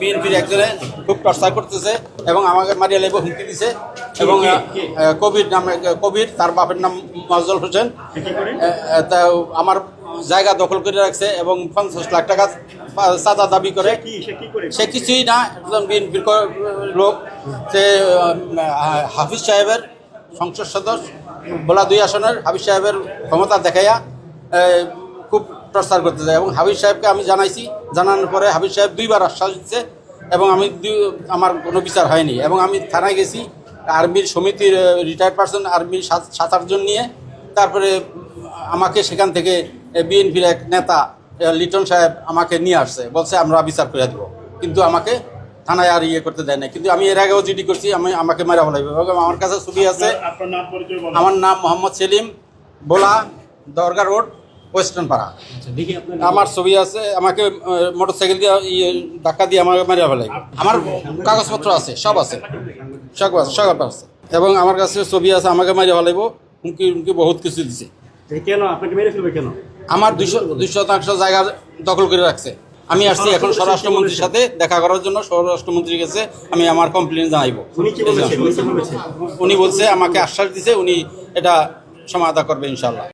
বিএনপির একজনে খুব টর্চার করতেছে এবং আমাকে মারিয়া লেবু হুমকি দিছে এবং কবির নামে কবির তার বাপের নাম মাজল হোসেন। তা আমার জায়গা দখল করে রাখছে এবং পঞ্চাশ লাখ টাকা চাঁদা দাবি করে। সে কি করে? সে কিছুই না একজন বিএনপির লোক। সে হাফিজ সাহেবের সংসদ সদস্য বলা দুই আসনের হাফিজ সাহেবের ক্ষমতা দেখাইয়া খুব টর্চার করতে যায় এবং হাফিজ সাহেবকে আমি জানাইছি জানানোর পরে হাফিজ সাহেব দুইবার আশ্বাস দিচ্ছে এবং আমি আমার কোনো বিচার হয়নি এবং আমি থানায় গেছি আর্মির সমিতির রিটায়ার্ড পার্সন আর্মির সাত সাত আটজন নিয়ে। তারপরে আমাকে সেখান থেকে বিএনপির এক নেতা লিটন সাহেব আমাকে নিয়ে আসছে বলছে আমরা বিচার করে দেবো। কিন্তু আমাকে থানায় আর ইয়ে করতে দেয় না কিন্তু আমি এর আগেও জিডি করছি আমি আমাকে মেরা এবং আমার কাছে ছবি আছে আমার নাম মোহাম্মদ সেলিম বোলা দরগা রোড। ওয়েস্টার্ন পাড়া। আমার ছবি আছে আমাকে মোটর সাইকেল দিয়ে ইয়ে ধাক্কা দিয়ে আমাকে মারিয়া ফেলাই আমার কাগজপত্র আছে সব আছে। সব আছে সব আছে। এবং আমার কাছে ছবি আছে আমাকে মারিয়া ফেলাইব। হুমকি হুমকি বহুত কিছু দিছে। কেন? আপনাকে মেরে ফেলবে কেন? আমার দুইশো দুই শতাংশ জায়গা দখল করে রাখছে। আমি আসছি এখন স্বরাষ্ট্রমন্ত্রীর সাথে দেখা করার জন্য। স্বরাষ্ট্রমন্ত্রীর কাছে আমি আমার কমপ্লেন জানাইব। উনি বলছে আমাকে আশ্বাস দিছে উনি এটা সমাধা করবে ইনশাল্লাহ